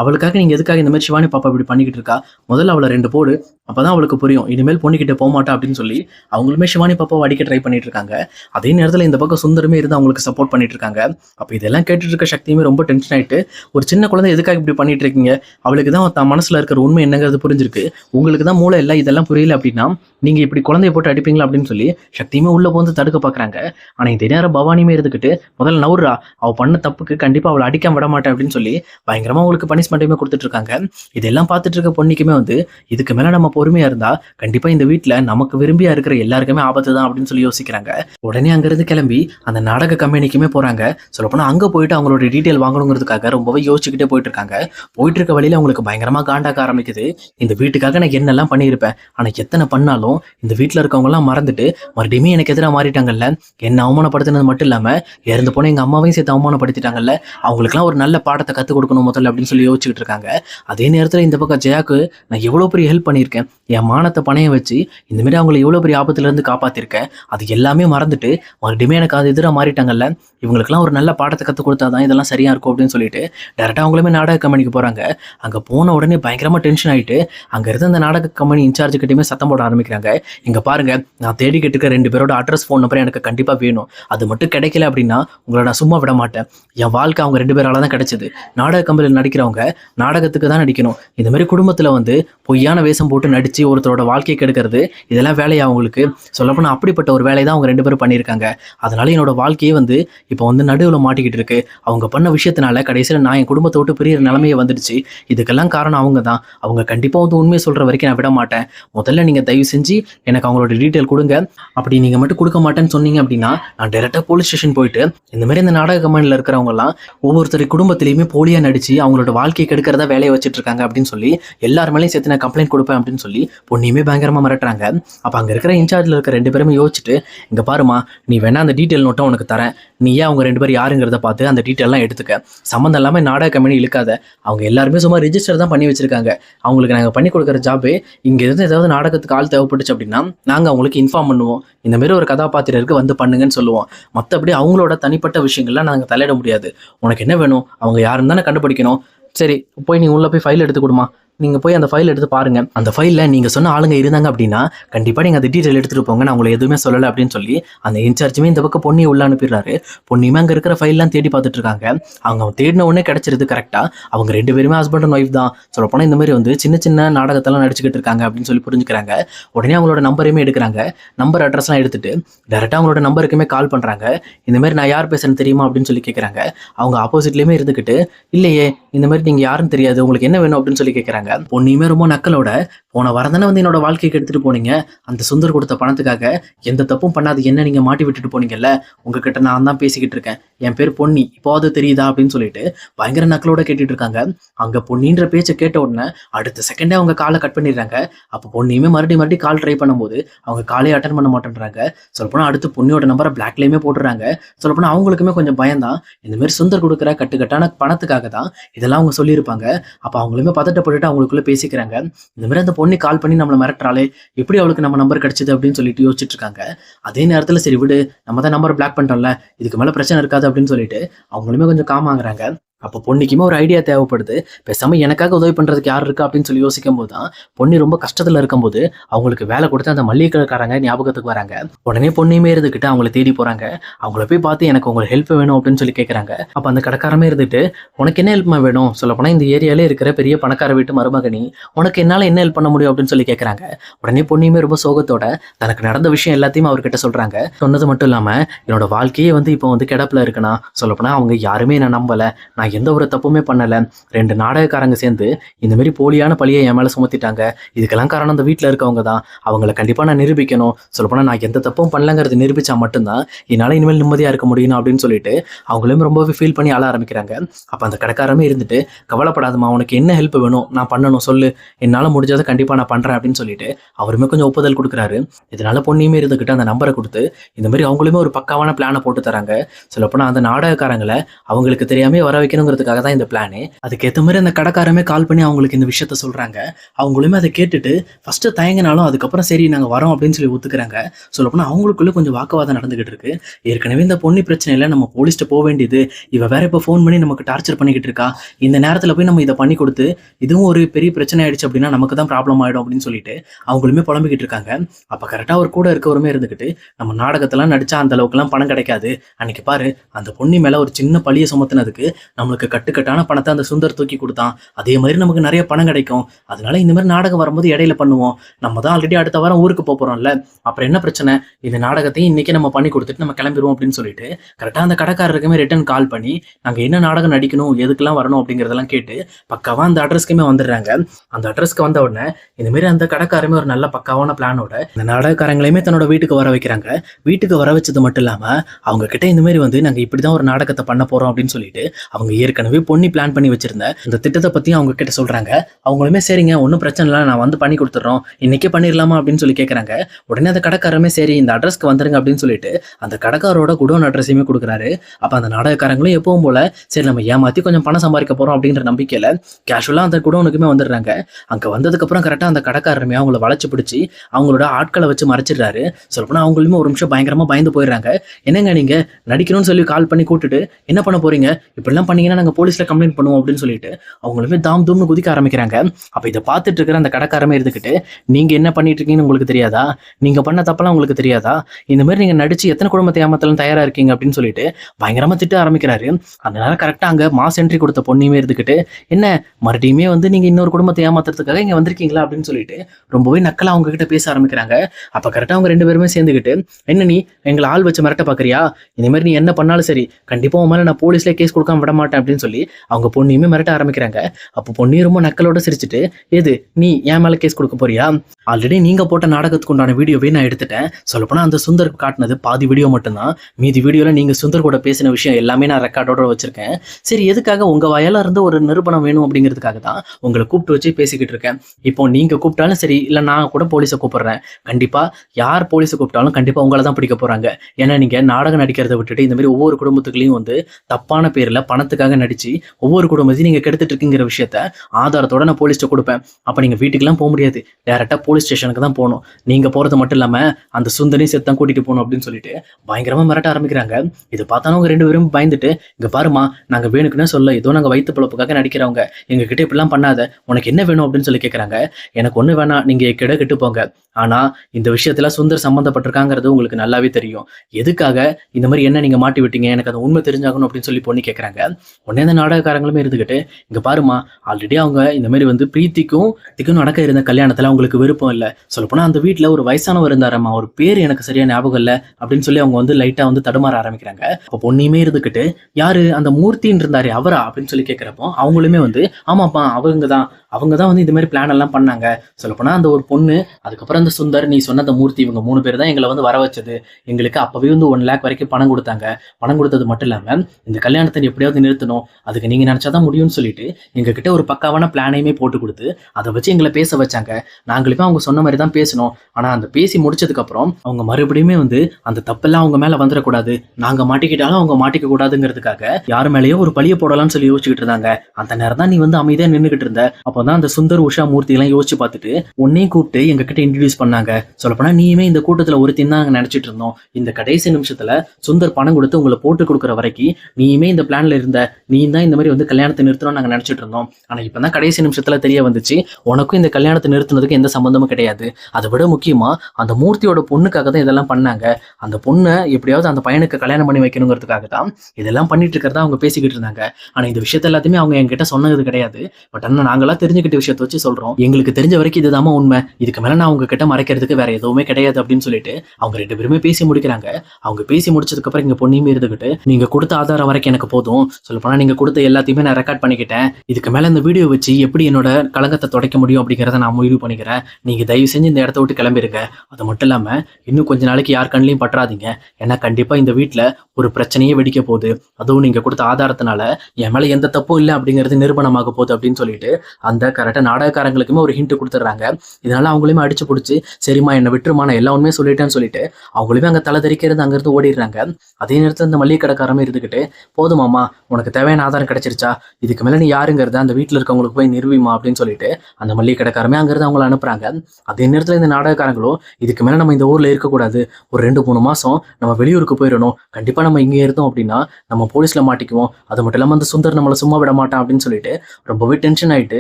அவளுக்காக நீங்கள் எதுக்காக இந்த மாதிரி சிவானி பாப்பா இப்படி பண்ணிக்கிட்டு இருக்கா? முதல்ல அவளை ரெண்டு போடு. அப்பதான் அவளுக்கு புரியும். இனிமேல் பொண்ணுக்கிட்ட போக மாட்டா அப்படின்னு சொல்லி அவங்களுமே சிவானி பாப்பாவை அடிக்க ட்ரை பண்ணிட்டு இருக்காங்க. அதே நேரத்தில் இந்த பக்கம் சுந்தரமே இருந்து அவங்களுக்கு சப்போர்ட் பண்ணிட்டு இருக்காங்க. அப்போ இதெல்லாம் கேட்டுட்டு இருக்க சக்தியுமே ரொம்ப டென்ஷன் ஆகிட்டு ஒரு சின்ன குழந்தை எதுக்காக இப்படி பண்ணிட்டு இருக்கீங்க? அவளுக்கு தான் தன் மனசில் இருக்கிற உண்மை என்னங்கிறது புரிஞ்சிருக்கு. உங்களுக்கு தான் மூளை இல்லை இதெல்லாம் புரியல அப்படின்னா நீங்கள் இப்படி குழந்தைய போட்டு அடிப்பீங்களா அப்படின்னு சொல்லி சக்தியுமே உள்ளே போந்து தடுக்க பார்க்குறாங்க ஆனால் இந்த நேரம் பவானியுமே இருந்துக்கிட்டு முதல்ல நவுறா அவள் பண்ண தப்புக்கு கண்டிப்பாக அவளை அடிக்காம விட மாட்டேன் அப்படின்னு சொல்லி பயங்கரமாக அவளுக்கு பனிஷ்மெண்ட்டுமே கொடுத்துட்டு இருக்காங்க. இதெல்லாம் பார்த்துட்டு இருக்க பொண்ணிக்குமே வந்து இதுக்கு மேலே நம்ம பொறுமையாக இருந்தால் கண்டிப்பாக இந்த வீட்டில் நமக்கு விரும்பியா இருக்கிற எல்லாருக்குமே ஆபத்து தான் அப்படின்னு சொல்லி யோசிக்கிறாங்க. உடனே அங்கேருந்து கிளம்பி அந்த நாடக கம்பெனிக்குமே போகிறாங்க சொல்லப்போனால் அங்கே போயிட்டு அவங்க அவங்களோட டீட்டெயில் வாங்கணுங்கிறதுக்காக ரொம்பவே யோசிச்சுக்கிட்டே போயிட்டு இருக்காங்க போயிட்டு இருக்க வழியில் அவங்களுக்கு பயங்கரமாக காண்டாக்க ஆரம்பிக்குது. இந்த வீட்டுக்காக நான் என்னெல்லாம் பண்ணியிருப்பேன்? ஆனால் எத்தனை பண்ணாலும் இந்த வீட்டில் இருக்கவங்கலாம் மறந்துட்டு மறுபடியுமே எனக்கு எதிராக மாறிட்டாங்கல்ல? என்ன அவமானப்படுத்தினது மட்டும் இல்லாமல் இறந்து போன எங்கள் அம்மாவையும் சேர்த்து அவமானப்படுத்திட்டாங்கல்ல? அவங்களுக்குலாம் ஒரு நல்ல பாடத்தை கற்றுக் கொடுக்கணும் முதல்ல அப்படின்னு சொல்லி யோசிச்சுட்டு இருக்காங்க. அதே நேரத்தில் இந்த பக்கம் ஜெயாக்கு நான் எவ்வளோ பெரிய ஹெல்ப் பண்ணியிருக்கேன். என் மானத்தை பணைய வச்சு இந்தமாரி அவங்களை எவ்வளோ பெரிய ஆபத்துலேருந்து காப்பாற்றிருக்கேன் அது எல்லாமே மறந்துட்டு மறுபடியுமே எனக்கு அது எதிராக மாறிட்டாங்கல்ல? இவங்களுக்குலாம் ஒரு நல்ல பாடத்தை கற்றுக் கொடுத்தா தான் இதெல்லாம் சரியாக இருக்கும் அப்படின்னு சொல்லிட்டு டேரெக்டாக அவங்களுமே நாடக கம்பெனிக்கு போகிறாங்க அங்கே போன உடனே பயங்கரமாக டென்ஷன் ஆகிட்டு அங்கே இருந்த அந்த நாடக கம்பெனி இன்சார்ஜ் கிட்டேயுமே சத்தம் போட ஆரம்பிக்கிறாங்க. இங்கே பாருங்கள் நான் தேடிக்கிட்டு இருக்க ரெண்டு பேரோட அட்ரஸ் ஃபோன் நம்பர் எனக்கு கண்டிப்பாக வேணும். அது மட்டும் கிடைக்கல அப்படின்னா உங்களை நான் சும்மா விட மாட்டேன். என் வாழ்க்கை அவங்க ரெண்டு பேரால் தான் கிடச்சிது. நாடக கம்பெனியில் நடிக்கிறவங்க நாடகத்துக்கு தான் நடிக்கணும். இந்த மாதிரி குடும்பத்தில் வந்து பொய்யான வேஷம் போட்டு நடித்து ஒருத்தரோட வாழ்க்கையை கெடுக்கிறது இதெல்லாம் வேலையா அவங்களுக்கு? சொல்லப்போனால் அப்படிப்பட்ட ஒரு வேலையை தான் அவங்க ரெண்டு பேரும் பண்ணியிருக்காங்க. அதனால என்னோட வாழ்க்கையே வந்து இப்போ வந்து நடுவில் மாட்டிக்கிட்டு இருக்கு. அவங்க பண்ண விஷயத்தினால கடைசியில் நான் என் குடும்பத்தை விட்டு பெரிய நிலைமையை வந்துடுச்சு. இதுக்கெல்லாம் காரணம் அவங்க தான் அவங்க கண்டிப்பாக வந்து உண்மையை சொல்கிற வரைக்கும் நான் விட மாட்டேன். முதல்ல நீங்கள் தயவு செஞ்சு எனக்கு அவங்களோட டீட்டெயில் கொடுங்க. அப்படி நீங்கள் மட்டும் கொடுக்க மாட்டேன்னு சொன்னீங்க அப்படின்னா நான் டேரெக்டாக போலீஸ் ஸ்டேஷன் போயிட்டு இந்த மாதிரி இந்த நாடக கம்பெனியில் இருக்கிறவங்கலாம் ஒவ்வொருத்தர் குடும்பத்திலையுமே போலியாக நடிச்சு அவங்களோட வாழ்க்கையை கெடுக்கிறதா வேலையை வச்சுட்டு இருக்காங்க அப்படின்னு சொல்லி எல்லார் மேலேயும் சேர்த்து நான் கம்ப்ளைண்ட் கொடுப்பேன் அப்படின்னு சொல்லி பொண்ணையுமே பயங்கரமாக மிரட்டுறாங்க. அப்போ அங்கே இருக்கிற இன்சார்ஜில் இருக்கிற ரெண்டு பேருமே யோசிச்சுட்டு இங்கே பாருமா நீ வேணா அந்த டீட்டெயில் நோட்டை உனக்கு தரேன். நீ ஏன் அவங்க ரெண்டு பேரும் யாருங்கிறத பார்த்து அந்த டீட்டெயிலாம் எடுத்துக்க. சம்மந்தம் இல்லாமல் நாடக கம்பெனி இழுக்காத. அவங்க எல்லாருமே சும்மா ரிஜிஸ்டர் தான் பண்ணி வச்சிருக்காங்க. அவங்களுக்கு நாங்கள் பண்ணி கொடுக்குற ஜாபே இங்கே இருந்து ஏதாவது நாடகத்துக்கு ஆள் தேவைப்பட்டுச்சு அப்படின்னா நாங்கள் அவங்களுக்கு இன்ஃபார்ம் பண்ணுவோம். இந்த மாதிரி ஒரு கதாபாத்திரருக்கு வந்து பண்ணுங்கன்னு சொல்லுவோம். மற்றபடி அவங்களோட தனிப்பட்ட விஷயங்கள்லாம் நாங்கள் தலையிட முடியாது. உனக்கு என்ன வேணும்? அவங்க யாருன்னு தானே கண்டுபிடிக்கணும். சரி போய் நீ உள்ளே போய் ஃபைல் எடுத்து கொடுமா நீங்கள் போய் அந்த ஃபைல் எடுத்து பாருங்கள் அந்த ஃபைலில் நீங்கள் சொன்ன ஆளுங்க இருந்தாங்க அப்படின்னா கண்டிப்பாக நீங்கள் அந்த டீட்டெயில் எடுத்துகிட்டு போங்க. நான் உங்களை எதுவுமே சொல்லலை அப்படின்னு சொல்லி அந்த இன்சார்ஜுமே இந்த பக்கம் பொன்னியை உள்ள அனுப்பிடுறாரு. பொன்னியுமே அங்கே இருக்கிற ஃபைல்லாம் தேடி பார்த்துட்டு இருக்காங்க. அவங்க தேடின உடனே கிடச்சிருது கரெக்டாக அவங்க ரெண்டு பேருமே ஹஸ்பண்ட் அண்ட் ஒய்ஃப் தான். சொல்லப்போனால் இந்த மாதிரி வந்து சின்ன சின்ன நாடகத்தெல்லாம் நடிச்சுக்கிட்டு இருக்காங்க அப்படின்னு சொல்லி புரிஞ்சுக்கிறாங்க. உடனே அவங்களோட நம்பரையுமே எடுக்கிறாங்க. நம்பர் அட்ரஸ்லாம் எடுத்துட்டு டேரெக்டாக அவங்களோட நம்பருக்குமே கால் பண்ணுறாங்க இந்த மாதிரி நான் யார் பேசுறேன்னு தெரியுமா அப்படின்னு சொல்லி கேட்குறாங்க அவங்க ஆப்போசிட்லேயுமே இருந்துக்கிட்டு இல்லையே இந்த மாதிரி நீங்கள் யாருன்னு தெரியாது. உங்களுக்கு என்ன வேணும் அப்படின்னு சொல்லி கேட்குறாங்க பொண்ணையுமே ரொம்ப நக்கலோட போன வாரம் வந்து என்னோட வாழ்க்கைக்கு எடுத்துகிட்டு போனீங்க. அந்த சுந்தர் கொடுத்த பணத்துக்காக எந்த தப்பும் பண்ணாது என்ன நீங்கள் மாட்டி விட்டுட்டு போனீங்கல்ல? உங்ககிட்ட நான் தான் பேசிக்கிட்டு இருக்கேன். என் பேர் பொன்னி. இப்போது தெரியுதா அப்படின்னு சொல்லிட்டு பயங்கர நக்கலோட கேட்டுட்டு இருக்காங்க. அங்கே பொன்னின்ற பேச்சை கேட்ட உடனே அடுத்த செகண்டே அவங்க காலை கட் பண்ணிடுறாங்க. அப்போ பொண்ணையுமே மறுபடியும் மறுபடியும் கால் ட்ரை பண்ணும்போது அவங்க காலையை அட்டன் பண்ண மாட்டேன்றாங்க. சொல்லப்போனால் அடுத்து பொண்ணியோட நம்பரை பிளாக்லேயுமே போட்டுறாங்க. சொல்லப்போனால் அவங்களுக்குமே கொஞ்சம் பயம்தான் இந்த மாதிரி சுந்தர் கொடுக்குற கட்டுக்கட்டான பணத்துக்காக தான் இதெல்லாம் அவங்க சொல்லியிருப்பாங்க. அப்போ அவங்களுமே பதட்டப்பட்டுட்டு அவங்களுக்குள்ள பேசிக்கிறாங்க. இந்த மாதிரி அந்த பொண்ணு கால் பண்ணி நம்மளை மிரட்டுறாளே எப்படி அவளுக்கு நம்ம நம்பர் கிடைச்சது அப்படின்னு சொல்லிட்டு யோசிச்சுட்டு இருக்காங்க. அதே நேரத்தில் சரி விடு நம்ம தான் நம்பர் பிளாக் பண்ணிட்டோம்ல இதுக்கு மேலே பிரச்சனை இருக்காது அப்படின்னு சொல்லிட்டு அவங்களுமே கொஞ்சம் காமாங்கிறாங்க அப்போ பொண்ணுக்குமே ஒரு ஐடியா தேவைப்படுது. பேசாமல் எனக்காக உதவி பண்ணுறதுக்கு யார் இருக்கா அப்படின்னு சொல்லி யோசிக்கும் போது தான் பொண்ணு ரொம்ப கஷ்டத்தில் இருக்கும்போது அவங்களுக்கு வேலை கொடுத்து அந்த மல்லிகை கடைக்காரங்க ஞாபகத்துக்கு வராங்க. உடனே பொண்ணையுமே இருந்துக்கிட்டு அவங்கள தேடி போகிறாங்க அவங்கள போய் பார்த்து எனக்கு உங்களுக்கு ஹெல்ப் வேணும் அப்படின்னு சொல்லி கேட்குறாங்க அப்போ அந்த கடைக்காரமே இருந்துட்டு உனக்கு என்ன ஹெல்ப்மா வேணும்? சொல்லப்போனால் இந்த ஏரியாலே இருக்கிற பெரிய பணக்கார வீட்டு மருமகனி உனக்கு என்னால் என்ன ஹெல்ப் பண்ண முடியும்? அப்படின்னு சொல்லி கேட்குறாங்க உடனே பொண்ணையுமே ரொம்ப சோகத்தோட தனக்கு நடந்த விஷயம் எல்லாத்தையும் அவர்கிட்ட சொல்கிறாங்க சொன்னது மட்டும் இல்லாமல் என்னோட வாழ்க்கையே வந்து இப்போ வந்து கிடப்பில் இருக்குன்னா சொல்லப்போனால் அவங்க யாருமே என்ன நம்பலை. நான் எந்த ஒரு தப்புமே பண்ணலை. ரெண்டு நாடகக்காரங்க சேர்ந்து இந்தமாரி போலியான பழியை என் மேலே சுமத்திட்டாங்க. இதுக்கெல்லாம் காரணம் அந்த வீட்டில் இருக்கவங்க தான். அவங்கள கண்டிப்பாக நான் நிரூபிக்கணும். சொல்லப்போனால் நான் எந்த தப்பும் பண்ணலங்கிறது நிரூபிச்சா மட்டும்தான் என்னால் இனிமேல் நிம்மதியாக இருக்க முடியும் அப்படின்னு சொல்லிட்டு அவங்களும் ரொம்பவே ஃபீல் பண்ணி ஆள ஆரம்பிக்கிறாங்க. அப்போ அந்த கடைக்காரமே இருந்துட்டு கவலைப்படாதம்மா உனக்கு என்ன ஹெல்ப் வேணும்? நான் பண்ணணும் சொல்லு. என்னால் முடிஞ்சதை கண்டிப்பாக நான் பண்ணுறேன் அப்படின்னு சொல்லிட்டு அவருமே கொஞ்சம் ஒப்புதல் கொடுக்குறாரு. இதனால பொண்ணையுமே இருந்துக்கிட்டு அந்த நம்பரை கொடுத்து இந்த மாதிரி அவங்களுமே ஒரு பக்காவான பிளானை போட்டு தராங்க. சொல்லப்போனால் அந்த நாடகக்காரங்களை அவங்களுக்கு தெரியாமல் வர வைக்கணுங்கிறதுக்காக தான் இந்த பிளானு அதுக்கேற்ற மாதிரி அந்த கடைக்காரமே கால் பண்ணி அவங்களுக்கு இந்த விஷயத்த சொல்கிறாங்க அவங்களுமே அதை கேட்டுட்டு ஃபஸ்ட்டு தயங்கினாலும் அதுக்கப்புறம் சரி நாங்கள் வரோம் அப்படின்னு சொல்லி ஒத்துக்கிறாங்க. சொல்லப்போனால் அவங்களுக்குள்ள கொஞ்சம் வாக்குவாதம் நடந்துகிட்டு இருக்கு. ஏற்கனவே இந்த பொண்ணு பிரச்சனையில் நம்ம போலீஸ்ட்டு போக வேண்டியது. இவ வேற இப்போ ஃபோன் பண்ணி நமக்கு டார்ச்சர் பண்ணிக்கிட்டு இருக்கா. இந்த நேரத்தில் போய் நம்ம இதை பண்ணி கொடுத்து இதுவும் ஒரு பெரிய பிரச்சனை ஆயிடுச்சு அப்படின்னா நமக்கு தான் ப்ராப்ளம் ஆகிடும் அப்படின்னு சொல்லிட்டு அவங்களுமே புலம்பிக்கிட்டு இருக்காங்க. அப்போ கரெக்டாக ஒரு கூட இருக்கவருமே இருந்துக்கிட்டு நம்ம நாடகத்தெல்லாம் நடிச்சா அந்த அளவுக்குலாம் பணம் கிடைக்காது. அன்னைக்கு பாரு அந்த பொண்ணு மேலே ஒரு சின்ன பழிய சுமத்துனதுக்கு நம்மளுக்கு கட்டுக்கட்டான பணத்தை அந்த சுந்தர் தூக்கி கொடுத்தான். அதே மாதிரி நமக்கு நிறைய பணம் கிடைக்கும். அதனால இந்த மாதிரி நாடகம் வரும்போது இடையில பண்ணுவோம். நம்ம தான் ஆல்ரெடி அடுத்த வாரம் ஊருக்கு போக போறோம்ல. அப்புறம் என்ன பிரச்சனை? இந்த நாடகத்தையும் இன்னைக்கு நம்ம பண்ணி கொடுத்துட்டு நம்ம கிளம்பிடுவோம் அப்படின்னு சொல்லிட்டு கரெக்டாக அந்த கடைக்காரருக்குமே ரிட்டர்ன் கால் பண்ணி நாங்கள் என்ன நாடகம் நடிக்கணும் எதுக்கெல்லாம் வரணும் அப்படிங்கிறதெல்லாம் கேட்டு பக்காவாக அந்த அட்ரஸ்க்குமே வந்துடுறாங்க. அந்த அட்ரஸ்க்கு வந்த உடனே இந்த மாதிரி அந்த கடைக்காரமே ஒரு நல்ல பக்காவான பிளானோட இந்த நாடகக்காரங்களையுமே தன்னோட வீட்டுக்கு வர வைக்கிறாங்க. வீட்டுக்கு வர வச்சது மட்டும் இல்லாமல் அவங்க கிட்ட இந்த மாதிரி வந்து நாங்கள் இப்படி தான் ஒரு நாடகத்தை பண்ண போகிறோம் அப்படின்னு சொல்லிட்டு அவங்க ஏற்கனவே பொண்ணி பிளான் பண்ணி வச்சிருந்த இந்த திட்டத்தை பற்றியும் அவங்க கிட்ட சொல்கிறாங்க அவங்களுமே சரிங்க ஒன்றும் பிரச்சனை இல்லை நான் வந்து பண்ணி கொடுத்துட்றோம். இன்றைக்கே பண்ணிடலாமா அப்படின்னு சொல்லி கேட்குறாங்க உடனே அந்த கடைக்காரமே சரி இந்த அட்ரஸ்க்கு வந்துருங்க அப்படின்னு சொல்லிட்டு அந்த கடைக்காரோட குடோன் அட்ரஸையுமே கொடுக்குறாரு. அப்போ அந்த நாடகக்காரங்களும் எப்பவும் போல சரி நம்ம ஏமாற்றி கொஞ்சம் பணம் சம்பாதிக்க போகிறோம் அப்படின்ற நம்பிக்கையில் கேஷுவலாக அந்த குடோனுக்குமே வந்துடுறாங்க. அங்கே வந்ததுக்கப்புறம் கரெக்டாக அந்த கடைக்காரருமே அவங்கள வளைச்சு பிடிச்சி அவங்களோட ஆட்களை வச்சு மறைச்சிடுறாரு. சொல்லப்போனால் அவங்களுமே ஒரு நிமிஷம் பயங்கரமாக பயந்து போயிடுறாங்க. என்னங்க நீங்கள் நடிக்கணும்னு சொல்லி கால் பண்ணி கூப்பிட்டுட்டு என்ன பண்ண போறீங்க? இப்படிலாம் பண்ணீங்கன்னா நாங்கள் போலீஸில் கம்ப்ளைண்ட் பண்ணுவோம் அப்படின்னு சொல்லிட்டு அவங்களுமே தாம் தூம்னு குதிக்க ஆரம்பிக்கிறாங்க. அப்போ இதை பார்த்துட்டு இருக்கிற அந்த கடைக்காரமே இருந்துக்கிட்டு நீங்க என்ன பண்ணிட்டு இருக்கீங்கன்னு உங்களுக்கு தெரியாதா? நீங்க பண்ண தப்பெல்லாம் உங்களுக்கு தெரியாதா? இந்த மாதிரி நீங்க நடிச்சு எத்தனை குடும்பத்தை ஏமாத்தலாம் தயாரா இருக்கீங்க? அப்படின்னு சொல்லிட்டு பயங்கரமா திட்ட ஆரம்பிக்கிறாரு. அதனால கரெக்டாக அங்கே மாஸ் என்ட்ரி கொடுத்த பொண்ணையுமே இருந்துக்கிட்டு என்ன மறுபடியுமே வந்து நீங்க இன்னொரு குடும்பத்தை ஏமாத்துறதுக்காக இங்க வந்திருக்கீங்களா? அப்படின்னு சொல்லிட்டு ரொம்பவே நக்கலா அவங்க கிட்ட பேச ஆரம்பிக்கிறாங்க. அப்ப கரெக்டா அவங்க ரெண்டு பேருமே சேர்ந்துக்கிட்டு என்ன நீ எங்களை ஆள் வச்சு மிரட்ட பாக்குறியா? இந்த மாதிரி நீ என்ன பண்ணாலும் சரி கண்டிப்பா உன் மேலே நான் போலீஸ்ல கேஸ் கொடுக்காம விட மாட்டேன். மாட்டேன் அப்படின்னு சொல்லி அவங்க பொண்ணையுமே மிரட்ட ஆரம்பிக்கிறாங்க. அப்போ பொண்ணையும் ரொம்ப நக்கலோட சிரிச்சுட்டு எது நீ என் மேலே கேஸ் கொடுக்க போறியா? ஆல்ரெடி நீங்க போட்ட நாடகத்துக்கு உண்டான வீடியோவே நான் எடுத்துட்டேன். சொல்லப்போனா அந்த சுந்தர் காட்டினது பாதி வீடியோ மட்டும்தான். மீதி வீடியோவில் நீங்க சுந்தர் கூட பேசின விஷயம் எல்லாமே நான் ரெக்கார்டோட வச்சிருக்கேன். சரி எதுக்காக உங்க வயல இருந்து ஒரு நிரூபணம் வேணும் அப்படிங்கிறதுக்காக தான் உங்களை கூப்பிட்டு வச்சு பேசிக்கிட்டு இருக்கேன். இப்போ நீங்க கூப்பிட்டாலும் சரி இல்லை நான் கூட போலீஸை கூப்பிடுறேன். கண்டிப்பா யார் போலீஸை கூப்பிட்டாலும் கண்டிப்பா உங்களை தான் பிடிக்க போறாங்க. ஏன்னா நீங்க நாடகம் நடிக்கிறத விட்டுட்டு இந்த மாதிரி ஒவ்வொரு குடும்பத்துக்குலையும் வந்து தப்பான பேர்ல பணத்துக்காக நடிச்சு ஒவ்வொரு குடும்பத்தையும் நீங்க கெடுத்துட்டு இருக்கீங்கிற விஷயத்த ஆதாரத்தோட நான் போலீஸ்ட்ட கொடுப்பேன். அப்ப நீங்க வீட்டுக்கெல்லாம் போக முடியாது. டேரக்டா போலீஸ் ஸ்டேஷனுக்கு தான் போகணும். நீங்க போறது மட்டும் இல்லாம அந்த சுந்தரையும் செத்தான் கூட்டிகிட்டு கூட்டிட்டு போகணும் அப்படின்னு சொல்லிட்டு பயங்கரமா மிரட்ட ஆரம்பிக்கிறாங்க. இது பார்த்தாலும் அவங்க ரெண்டு பேரும் பயந்துட்டு இங்க பாருமா நாங்க வேணுக்குன்னு சொல்ல ஏதோ நாங்க வயிற்று பிழப்புக்காக நடிக்கிறவங்க. எங்க கிட்ட இப்படிலாம் பண்ணாத. உனக்கு என்ன வேணும்? அப்படின்னு சொல்லி கேட்குறாங்க எனக்கு ஒண்ணு வேணாம். நீங்க கிட கெட்டு போங்க. ஆனா இந்த விஷயத்துல சுந்தர் சம்மந்தப்பட்டிருக்காங்கிறது உங்களுக்கு நல்லாவே தெரியும். எதுக்காக இந்த மாதிரி என்ன நீங்க மாட்டி விட்டீங்க? எனக்கு அது உண்மை தெரிஞ்சாகணும் அப்படின்னு சொல்லி பொண்ணு கேட்குறாங்க உடனே அந்த நாடகக்காரங்களுமே இருந்துக்கிட்டு இங்க பாருமா ஆல்ரெடி அவங்க இந்த மாதிரி வந்து பிரீத்திக்கும் திக்கும் நடக்க இருந்த கல்யாணத்துல அவங்களுக்கு விருப்பம் இல்லை. சொல்லப்போனா அந்த வீட்டில் ஒரு வயசானவர் இருந்தாரம்மா ஒரு பேர் எனக்கு சரியா ஞாபகம் இல்லை அப்படின்னு சொல்லி அவங்க வந்து லைட்டா வந்து தடுமாற ஆரம்பிக்கிறாங்க. அப்போ பொண்ணையுமே இருந்துக்கிட்டு யாரு அந்த மூர்த்தின்னு இருந்தார் அவரா? அப்படின்னு சொல்லி கேட்குறப்போ அவங்களுமே வந்து ஆமாப்பா அவங்க தான் அவங்க தான் வந்து இந்த மாதிரி பிளான் எல்லாம் பண்ணாங்க. சொல்லப்போனா அந்த ஒரு பொண்ணு அதுக்கப்புறம் அந்த சுந்தர் நீ சொன்ன அந்த மூர்த்தி இவங்க மூணு பேர் தான் எங்களை வந்து வர வச்சது. எங்களுக்கு அப்பவே வந்து ஒன் லேக் வரைக்கும் பணம் கொடுத்தாங்க. பணம் கொடுத்தது மட்டும் இல்லாம இந்த கல்யாணத்தை எப்படியாவது நிறுத்தணும் அதுக்கு நினச்சா தான் முடியும்னு சொல்லிட்டு எங்க கிட்ட ஒரு பக்காவான பிளானையுமே போட்டு கொடுத்து அதை வச்சு எங்களை பேச வச்சாங்க. நாங்களுமே அவங்க சொன்ன மாதிரி தான் பேசணும் ஆனால் அந்த பேசி முடிச்சதுக்கப்புறம் அவங்க மறுபடியுமே வந்து அந்த தப்பெல்லாம் அவங்க மேலே வந்துடக்கூடாது. நாங்கள் மாட்டிக்கிட்டாலும் அவங்க மாட்டிக்க கூடாதுங்கிறதுக்காக யார் மேலேயோ ஒரு பழிய போடலாம்னு சொல்லி யோசிச்சுக்கிட்டு இருந்தாங்க. அந்த நேரம் தான் நீ வந்து அமைதியாக நின்றுக்கிட்டு இருந்த. அப்போ தான் அந்த சுந்தர் உஷா மூர்த்தி எல்லாம் யோசிச்சு பார்த்துட்டு உன்னையும் கூப்பிட்டு எங்க கிட்ட இன்ட்ரடியூஸ் பண்ணாங்க. சொல்லப்போனா நீயுமே இந்த கூட்டத்தில் ஒரு தான் நாங்கள் நினச்சிட்டு இருந்தோம். இந்த கடைசி நிமிஷத்தில் சுந்தர் பணம் கொடுத்து உங்களை போட்டு கொடுக்குற வரைக்கும் நீயுமே இந்த பிளான்ல இருந்த. நீ தான் இந்த மாதிரி வந்து கல்யாணத்தை நிறுத்தணும்னு நாங்கள் நினச்சிட்டு இருந்தோம். ஆனால் இப்போ தான் கடைசி நிமிஷத்தில் தெரிய வந்துச்சு உனக்கும் இந்த கல்யாணத்தை நிறுத்தினதுக்கு எந்த சம்மந்தமும் கிடையாது. அதை விட முக்கியமா அந்த மூர்த்தியோட பொண்ணுக்காக தான் இதெல்லாம் பண்ணாங்க. அந்த பொண்ணை எப்படியாவது அந்த பையனுக்கு கல்யாணம் பண்ணி வைக்கணுங்கிறதுக்காக தான் இதெல்லாம் பண்ணிட்டு இருக்கிறதா அவங்க பேசிக்கிட்டு இருந்தாங்க. ஆனா இந்த விஷயத்த எல்லாத்தையுமே அவங்க என்கிட்ட சொன்னது கிடையாது. பட் ஆனா நாங்களாம் தெரிஞ்சுக்கிட்ட விஷயத்த வச்சு சொல்றோம். எங்களுக்கு தெரிஞ்ச வரைக்கும் இதுதாம்மா உண்மை. இதுக்கு மேல நான் அவங்க கிட்ட மறைக்கிறதுக்கு வேற எதுவுமே கிடையாது அப்படின்னு சொல்லிட்டு அவங்க ரெண்டு பேருமே பேசி முடிக்கிறாங்க. அவங்க பேசி முடிச்சதுக்கு அப்புறம் பொண்ணையுமே இருந்துகிட்டு நீங்க கொடுத்த ஆதாரம் வரைக்கும் எனக்கு போதும். சொல்ல போனா நீங்கள் கொடுத்த எல்லாத்தையுமே நான் ரெக்கார்ட் பண்ணிக்கிட்டேன். இதுக்கு மேலே இந்த வீடியோ வச்சு எப்படி என்னோட கலங்கத்தை துடைக்க முடியும் அப்படிங்கிறத நான் முடிவு பண்ணிக்கிறேன். நீங்கள் தயவு செஞ்சு இந்த இடத்த விட்டு கிளம்பிருங்க. அது மட்டும் இல்லாமல் இன்னும் கொஞ்ச நாளைக்கு யார் கண்ணிலையும் பற்றாதீங்க. ஏன்னா கண்டிப்பாக இந்த வீட்டில் ஒரு பிரச்சனையே வெடிக்க போகுது. அதுவும் நீங்கள் கொடுத்த ஆதாரத்தினால என் மேலே எந்த தப்பும் இல்லை அப்படிங்கிறது நிரூபணமாக போகுது அப்படின்னு சொல்லிட்டு அந்த கரெக்டாக நாடகக்காரங்களுக்குமே ஒரு ஹிண்ட் கொடுத்துட்றாங்க. இதனால அவங்களையுமே அடிச்சு பிடிச்சி சரிம்மா என்னை விட்டுருமா நான் எல்லா உண்மையும் சொல்லிட்டேன்னு சொல்லிட்டு அவங்களுமே அங்கே தலை தெரிக்கிறது அங்கேருந்து ஓடிடுறாங்க. அதே நேரத்தில் இந்த மளிகை கடைக்காரமே இருந்துக்கிட்டு போதுமாமா உனக்கு தேவையான ஆதாரம் கிடைச்சிருச்சா? இதுக்கு மேலே நீ யாருங்கிறத அந்த வீட்டில் இருக்கவங்களுக்கு போய் நிறுவிமா அப்படின்னு சொல்லிட்டு அந்த மளிகை கடைக்காரமே அங்கேருந்து அவங்கள அனுப்புறாங்க. அதே நேரத்தில் இந்த நாடகக்காரங்களும் இதுக்கு மேலே நம்ம இந்த ஊரில் இருக்கக்கூடாது. ஒரு ரெண்டு மூணு மாதம் நம்ம வெளியூருக்கு போயிடணும். கண்டிப்பாக நம்ம இங்கே இருந்தோம் அப்படின்னா நம்ம போலீஸில் மாட்டிக்குவோம். அது மட்டும் இல்லாமல் அந்த சுந்தர் நம்மளை சும்மா விட மாட்டான் அப்படின்னு சொல்லிட்டு ரொம்பவே டென்ஷன் ஆயிட்டு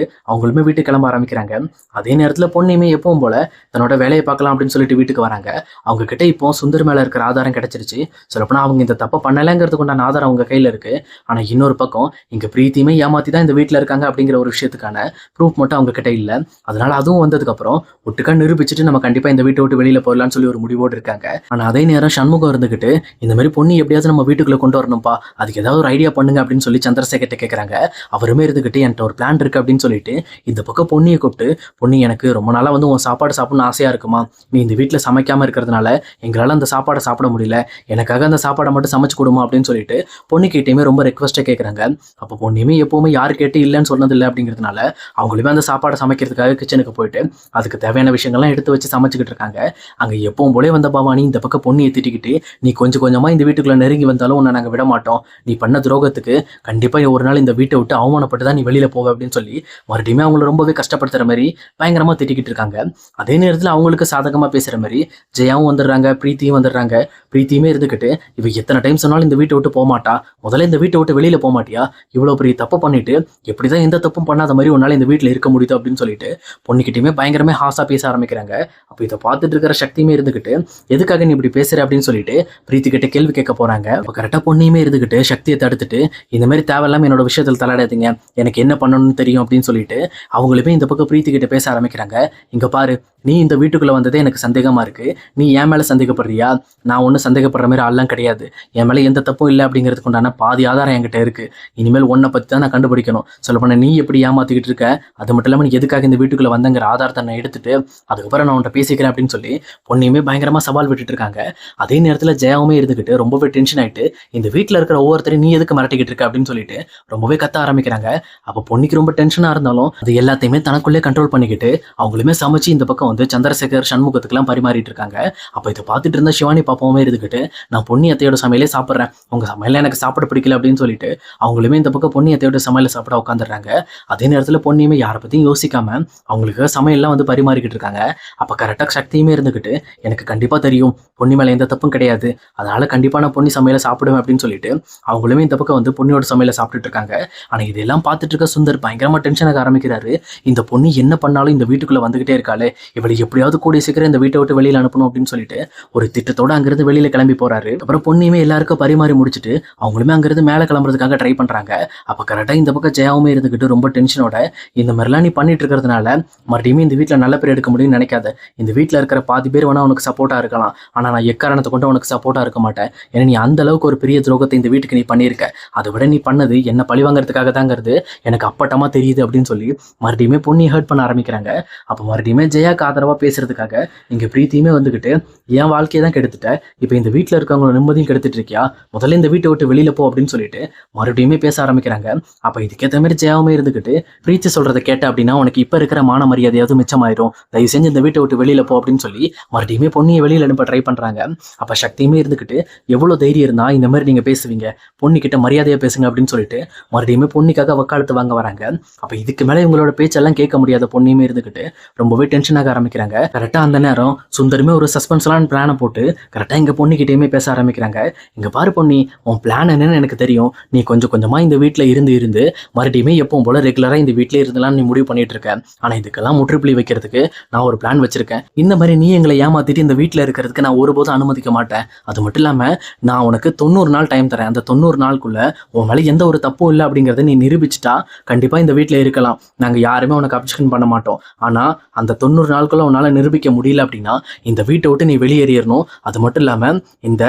அவங்களுமே வீட்டுக்கு கிளம்ப ஆரம்பிக்கிறாங்க. அதே நேரத்தில் பொண்ணையுமே எப்பவும் போல தன்னோட வேலையை பார்க்கலாம் அப்படின்னு சொல்லிட்டு வீட்டுக்கு வராங்க. அவங்க கிட்ட இப்போ சுந்தர் மேல இருக்கிற ஆதாரம் கிடைச்சிருச்சு. சொல்லப்போனா அவங்க இந்த தப்பை பண்ணலைங்கிறதுக்கு உண்டான ஆதாரம் அவங்க கையில இருக்கு. ஆனா இன்னொரு பக்கம் இங்க பிரீத்தியுமே ஏமாத்தி தான் இந்த வீட்டில் இருக்காங்க அப்படிங்கிற ஒரு விஷயத்துக்கான ப்ரூஃப் மட்டும் அவங்க கிட்ட இல்லை. அதனால அதுவும் வந்ததுக்கப்புறம் ஒட்டுக்கா நிரூபிச்சுட்டு நம்ம கண்டிப்பாக இந்த வீட்டை விட்டு வெளியில போயிடலாம்னு சொல்லி ஒரு முடிவோடு இருக்காங்க. ஆனால் அதே நேரம் சண்முகம் இருந்துகிட்டு இந்த மாதிரி பொண்ணு எப்படியாவது நம்ம வீட்டுக்குள்ளே கொண்டு வரணும்ப்பா அதுக்கு ஏதாவது ஒரு ஐடியா பண்ணுங்க அப்படின்னு சொல்லி சந்திரசேகர்ட்ட கேட்குறாங்க அவருமே இருந்துக்கிட்டு என்கிட்ட ஒரு பிளான் இருக்கு அப்படின்னு சொல்லிட்டு இந்த பக்கம் பொண்ணியை கூப்பிட்டு பொண்ணு எனக்கு ரொம்ப நாளாக வந்து உன் சாப்பாடு சாப்பிடணும்னு ஆசையா இருக்குமா? நீ இந்த வீட்டில் சமைக்காம இருக்கிறதுனால எங்களால் அந்த சாப்பாடை சாப்பிட முடியல. எனக்காக அந்த சாப்பாடை மட்டும் சமைச்சு கொடுமா? அப்படின்னு சொல்லிட்டு பொண்ணுக்கிட்டையுமே ரொம்ப ரெக்வஸ்ட்டை கேட்குறாங்க அப்போ பொண்ணுமே எப்போவுமே யார் கேட்டு இல்லைன்னு சொன்னதில்லை அப்படிங்கிறதுனால அவங்களுமே அந்த சாப்பாடை சமைக்கிறதுக்காக கிச்சனுக்கு போயிட்டு அதுக்கு தேவையான விஷயங்கள்லாம் எடுத்து வச்சு சமைச்சிக்கிட்டு இருக்காங்க. அங்கே எப்பவும் போலே வந்த பவானி இந்த பக்கம் பொண்ணியை திட்டிக்கிட்டு நீ கொஞ்சம் கொஞ்சமாக இந்த வீட்டுக்குள்ளே நெருங்கி வந்தாலும் உன்னை நாங்கள் விட மாட்டோம் நீ பண்ண துரோகத்துக்கு கண்டிப்பாக ஒரு நாள் இந்த வீட்டை விட்டு அவமானப்பட்டு தான் நீ வெளியில் போவ அப்படின்னு சொல்லி மறுபடியும் அவங்கள ரொம்பவே கஷ்டப்படுத்துகிற மாதிரி பயங்கரமாக திட்டிக்கிட்டு இருக்காங்க. அதே நேரத்தில் அவங்களுக்கு சாதகமாக பேசுகிற மாதிரி ஜெயாவும் வந்துடுறாங்க பிரீத்தியும் வந்துடுறாங்க. பிரீத்தியுமே இருந்துக்கிட்டு இவ எத்தனை டைம் சொன்னாலும் இந்த வீட்டை விட்டு போக மாட்டா முதல்ல இந்த வீட்டை விட்டு வெளியில் போக மாட்டியா? இவ்வளோ பெரிய தப்பு பண்ணிட்டு எப்படி தான் எந்த தப்பும் பண்ணாத மாதிரி உன்னால் இந்த வீட்டில் இருக்க முடியுது அப்படின்னு சொல்லிட்டு பொண்ணுக்கிட்டையுமே பயங்கரமே ஹாஸாக பேச ஆரம்பிக்கிறாங்க. அப்போ இதை பார்த்துட்டு இருக்கிற சக்தியுமே இருந்துக்கிட்டு எதுக்காக நீ இப்படி பேசுற? அப்படின்னு சொல்லிட்டு பிரீத்தி கிட்ட கேள்வி கேட்க போறாங்க. அப்போ கரெக்டாக பொண்ணையுமே இருந்துக்கிட்டு சக்தியை தடுத்துட்டு இந்த மாதிரி தேவையில்லாமல் என்னோட விஷயத்தில் தலையாடாதீங்க எனக்கு என்ன பண்ணணும்னு தெரியும்? அப்படின்னு சொல்லிட்டு அவங்களுமே இந்த பக்கம் பிரீத்தி கிட்ட பேச ஆரம்பிக்கிறாங்க. இங்கே பாரு நீ இந்த வீட்டுக்குள்ளே வந்ததே எனக்கு சந்தேகமா இருக்கு. நீ என் மேலே சந்தேகப்படுறியா? நான் ஒன்றும் சந்தேகப்படுற மாதிரி ஆள்லாம் கிடையாது. என் மேலே எந்த தப்பும் இல்லை அப்படிங்கிறதுக்கு உண்டான பாதி ஆதாரம் என்கிட்ட இருக்கு. இனிமேல் உன்னை பற்றி தான் நான் கண்டுபிடிக்கணும். சொல்லப்போனால் நீ எப்படி ஏமாற்றிக்கிட்டு இருக்க? அது மட்டும் இல்லாமல் எதுக்காக இந்த வீட்டுக்குள்ளே வந்தங்கிற ஆதாரத்தை நான் எடுத்துட்டு அதுக்கப்புறம் நான் உன்ட்ட பேசிக்கிறேன் அப்படின்னு சொல்லி பொண்ணையுமே பயங்கரமாக சவால் விட்டுட்டு இருக்காங்க. அதே நேரத்தில் ஜெயாவுமே இருந்துக்கிட்டு ரொம்பவே டென்ஷன் ஆயிட்டு இந்த வீட்டில் இருக்கிற ஒவ்வொருத்தரையும் நீ எதுக்கு மிரட்டிக்கிட்டு இருக்க அப்படின்னு சொல்லிட்டு ரொம்பவே கத்த ஆரம்பிக்கிறாங்க. அப்போ பொண்ணுக்கு ரொம்ப டென்ஷனாக இருந்தாலும் அது எல்லாத்தையுமே தனக்குள்ளே கண்ட்ரோல் பண்ணிக்கிட்டு அவங்களுமே சமைச்சு இந்த பக்கம் வந்து சந்திரசேகர் சண்முகத்துக்குலாம் பரிமாறிட்டு இருக்காங்க. அப்போ இதை பார்த்துட்டு இருந்த சிவானி பாப்பாவுமே இருந்துக்கிட்டு நான் பொண்ணு அத்தையோட சமையலே சாப்பிட்றேன். உங்கள் சமையல எனக்கு சாப்பிட பிடிக்கல அப்படின்னு சொல்லிட்டு அவங்களுமே இந்த பக்கம் பொண்ணு அத்தையோட சமையல சாப்பிட உட்காந்துடுறாங்க அதே நேரத்தில் பொன்னியுமே யாரை பற்றியும் யோசிக்காம அவங்களுக்கு சமையல்லாம் வந்து பரிமாறிக்கிட்டு இருக்காங்க. அப்போ கரெக்டாக சக்தியுமே இருந்துக்கிட்டு எனக்கு கண்டிப்பாக தெரியும் பொன்னி மேலே எந்த தப்பும் கிடையாது. அதனால கண்டிப்பாக நான் பொன்னி சமையலை சாப்பிடுவேன் அப்படின்னு சொல்லிட்டு அவங்களுமே இந்த பக்கம் வந்து பொன்னியோட சமையலை சாப்பிட்டுட்டு இருக்காங்க. ஆனால் இதெல்லாம் பார்த்துட்டு இருக்க சுந்தர் பயங்கரமாக டென்ஷனாக ஆரம்பிக்கிறாரு. இந்த பொண்ணு என்ன பண்ணாலும் இந்த வீட்டுக்குள்ளே வந்துகிட்டே இருக்காளே இவளை எப்படியாவது கூடிய சீக்கிரம் இந்த வீட்டை விட்டு வெளியில் அனுப்பணும் அப்படின்னு சொல்லிட்டு ஒரு திட்டத்தோட அங்கிருந்து வெளியில் கிளம்பி போறாரு. அப்புறம் பொண்ணையுமே எல்லாருக்கும் பரிமாறி முடிச்சுட்டு அவங்களுமே அங்கிருந்து மேலே கிளம்புறதுக்காக ட்ரை பண்ணுறாங்க அப்போ கரெக்டாக இந்த பக்கம் ஜெயாவுமே இருந்துக்கிட்டு ரொம்ப டென்ஷனோட இந்த மாதிரிலாம் நீ பண்ணிட்டு இருக்கிறதுனால மறுபடியும் இந்த வீட்டில் நல்ல பேர் எடுக்க முடியும்னு நினைக்காத. இந்த வீட்டில் இருக்கிற பாதி பேர் வேணால் உனக்கு சப்போர்ட்டாக இருக்கலாம். ஆனால் நான் எக்காரணத்தை கொண்டு உனக்கு சப்போர்ட்டாக இருக்க மாட்டேன். ஏன்னா நீ அந்த அளவுக்கு ஒரு பெரிய துரோகத்தை இந்த வீட்டுக்கு நீ பண்ணியிருக்க. அதை விட நீ பண்ணது என்ன பழி வாங்குறதுக்காக தாங்கிறது எனக்கு அப்பட்டமாக தெரியுது அப்படின்னு சொல்லி மறுபடியுமே பொண்ணியை ஹர்ட் பண்ண ஆரம்பிக்கிறாங்க. அப்போ மறுபடியுமே ஜெயாக்கு ஆதரவாக பேசுறதுக்காக இங்கே பிரீத்தியுமே வந்துக்கிட்டு என் வாழ்க்கையை தான் கெடுத்துட்டேன் இப்போ இந்த வீட்டில் இருக்கவங்களோட நிம்மதியும் கெடுத்துட்டு இருக்கியா? முதல்ல இந்த வீட்டை விட்டு வெளியில் போ அப்படின்னு சொல்லிட்டு மறுபடியுமே பேச ஆரம்பிக்கிறாங்க. அப்போ இதுக்கேற்ற மாதிரி ஜெயாவுமே இருந்துக்கிட்டு பிரீத்தி சொல்கிறத கேட்ட அப்படின்னா உனக்கு இப்போ இருக்கிற மான மரியாதையாவது மிச்சமாயிரும். தயவு செஞ்சு இந்த வீட்டை விட்டு வெளியில் போ அப்படின்னு சொல்லி மறுபடியுமே பொண்ணியை வெளியில் அனுப்ப ட்ரை பண்ணுறாங்க அப்போ சக்தியுமே இருந்துக்கிட்டு எவ்வளோ தைரியம் இருந்தால் இந்த மாதிரி நீங்கள் பேசுவீங்க? பொண்ணுக்கிட்ட மரியாதையாக பேசுங்க அப்படின்னு சொல்லிட்டு மறுபடியுமே பொண்ணுக்காக வக்காலத்து வாங்க வராங்க. அப்போ இதுக்கு மேலே இவங்களோட பேச்செல்லாம் கேட்க முடியாத பொண்ணையுமே இருந்துக்கிட்டு ரொம்பவே டென்ஷன் ஆக ஆரம்பிக்கிறாங்க. கரெக்டாக அந்த நேரம் சுந்தரமே ஒரு சஸ்பென்ஸ்லான பிளானை போட்டு கரெக்டாக எங்கள் பொண்ணுக்கிட்டேயுமே பேச ஆரம்பிக்கிறாங்க. இங்கே பாரு பொண்ணி உன் பிளான் என்னன்னு எனக்கு தெரியும். நீ கொஞ்சம் கொஞ்சமாக இந்த வீட்டில் இருந்து இருந்து மறுபடியுமே எப்பவும் போல் ரெகுலராக இந்த வீட்டிலே இருந்தலாம் நீ முடிவு பண்ணிட்டு இருக்க. ஆனால் இதுக்கெல்லாம் முற்றுப்புள்ளி வைக்கிறதுக்கு நான் ஒரு பிளான் வச்சிருக்கேன். இந்த மாதிரி நீ எங்களை ஏமாத்திட்டு இந்த வீட்டில் இருக்கிறதுக்கு நான் ஒருபோதும் அனுமதிக்க மாட்டேன். அது மட்டும் இல்லாமல் நான் உனக்கு தொண்ணூறு நாள் டைம் தரேன். அந்த தொண்ணூறு நாளுக்குள்ள உன் மேலே எந்த ஒரு தப்பும் இல்லை அப்படிங்கிறத நீ நிரூபிச்சிட்டா கண்டிப்பாக இந்த வீட்டில் இருக்கலாம். நாங்கள் யாருமே உனக்கு அப்செக்ஷன் பண்ண மாட்டோம். ஆனால் அந்த தொண்ணூறு நாளுக்குள்ள உன்னால் நிரூபிக்க முடியல அப்படின்னா இந்த வீட்டை விட்டு நீ வெளியேறிடணும். அது மட்டும் இல்லாமல் இந்த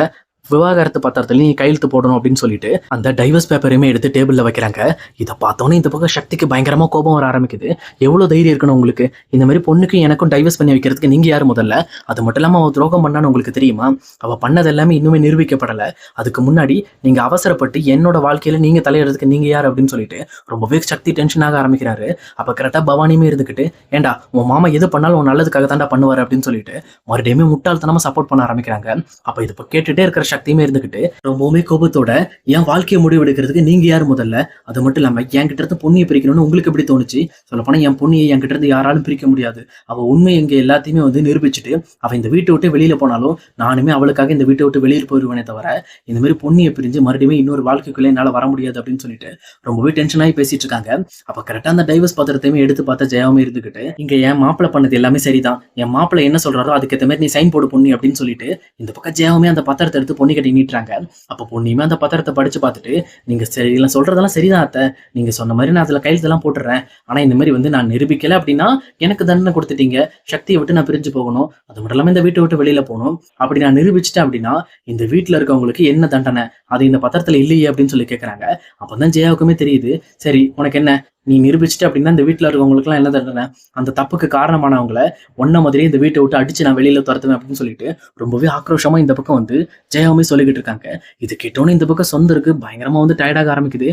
விவாகரத்து பத்திரத்துல நீ கையெழுத்து போடணும் அப்படின்னு சொல்லிட்டு அந்த டைவர்ஸ் பேப்பரையுமே எடுத்து டேபிளில் வைக்கிறாங்க. இதை பார்த்தோன்னே இந்த பக்கம் சக்திக்கு பயங்கரமாக கோபம் வர ஆரம்பிக்குது. எவ்வளோ தைரியம் இருக்கணும் உங்களுக்கு? இந்த மாதிரி பொண்ணுக்கு எனக்கும் டைவர்ஸ் பண்ணி வைக்கிறதுக்கு நீங்கள் யார் முதல்ல? அது மட்டும் இல்லாமல் அவள் துரோகம் பண்ணான்னு உங்களுக்கு தெரியுமா? அவள் பண்ணது எல்லாமே இன்னுமே நிரூபிக்கப்படலை. அதுக்கு முன்னாடி நீங்கள் அவசரப்பட்டு என்னோட வாழ்க்கையில் நீங்கள் தலையிடுறதுக்கு நீங்கள் யார் அப்படின்னு சொல்லிட்டு ரொம்பவே சக்தி டென்ஷன் ஆக ஆரம்பிக்கிறாரு. அப்போ கரெக்டாக பவானியுமே இருந்துக்கிட்டு ஏண்டா உன் மாமா எது பண்ணாலும் உன் நல்லதுக்காக தாண்டா பண்ணுவார் அப்படின்னு சொல்லிட்டு மறுபடியுமே முட்டாள்தனமாக சப்போர்ட் பண்ண ஆரம்பிக்கிறாங்க. அப்போ இது இப்போ கேட்டுகிட்டே இருக்கிற சக்தியுமே இருந்துகிட்டு ரொம்பவுமே கோபத்தோட என் வாழ்க்கையை முடிவெடுக்கிறதுக்கு நீங்க யார் முதல்ல? அது மட்டும் இல்லாம என்கிட்ட இருந்து பொண்ணியை பிரிக்கணும்னு உங்களுக்கு எப்படி தோணுச்சு? சொல்ல போனா என் பொண்ணியை என்கிட்ட இருந்து யாராலும் பிரிக்க முடியாது. அவ உண்மை எங்க எல்லாத்தையுமே வந்து நிரூபிச்சுட்டு அவ இந்த வீட்டை விட்டு வெளியில போனாலும் நானுமே அவளுக்காக இந்த வீட்டை விட்டு வெளியில் போயிருவேனே தவிர இந்த மாதிரி பொண்ணியை பிரிஞ்சு மறுபடியும் இன்னொரு வாழ்க்கைக்குள்ளே என்னால வர முடியாது அப்படின்னு சொல்லிட்டு ரொம்பவே டென்ஷன் ஆகி பேசிட்டு இருக்காங்க. அப்ப கரெக்டா அந்த டைவர்ஸ் பத்திரத்தையுமே எடுத்து பார்த்த ஜெயாவும் இருந்துகிட்டு இங்க என் மாப்பிள்ள பண்ணது எல்லாமே சரிதான். என் மாப்பிள்ள என்ன சொல்றாரோ அதுக்கேற்ற மாதிரி நீ சைன் போடு பொண்ணு அப்படின்னு சொல்லிட்டு இந்த பக்கம் ஜெயாவுமே அந்த பத்திரத்தை எடுத்து பொண்ணு கட்டி நீட்டுறாங்க அப்போ பொண்ணுமே அந்த பத்திரத்தை படிச்சு பார்த்துட்டு நீங்க சரி இல்லை சொல்றதெல்லாம் சரிதான் அத்தை. நீங்க சொன்ன மாதிரி நான் அதுல கையெழுத்தெல்லாம் போட்டுறேன். ஆனா இந்த மாதிரி வந்து நான் நிரூபிக்கல அப்படின்னா எனக்கு தண்டனை கொடுத்துட்டீங்க. சக்தியை விட்டு நான் பிரிஞ்சு போகணும். அது மட்டும் இல்லாமல் இந்த வீட்டை விட்டு வெளியில போகணும். அப்படி நான் நிரூபிச்சிட்டேன் அப்படின்னா இந்த வீட்டில் இருக்கவங்களுக்கு என்ன தண்டனை? அது இந்த பத்திரத்தில் இல்லையே அப்படின்னு சொல்லி கேட்குறாங்க அப்போ தான் ஜெயாவுக்குமே தெரியுது. சரி உனக்கு என்ன? நீ நிரூபிச்சிட்டு அப்படின்னா இந்த வீட்டில் இருக்கவங்களுக்குலாம் என்ன தண்டனை? அந்த தப்புக்கு காரணமானவங்கள ஒன்ன மாதிரியே இந்த வீட்டை விட்டு அடிச்சு நான் வெளியில துரத்துவேன் அப்படின்னு சொல்லிட்டு ரொம்பவே ஆக்ரோஷமா இந்த பக்கம் வந்து ஜெயாவுமே சொல்லிக்கிட்டு இருக்காங்க. இது கேட்டோன்னே இந்த பக்கம் சொந்த இருக்கு. பயங்கரமா வந்து டயர்டாக ஆரம்பிக்குது.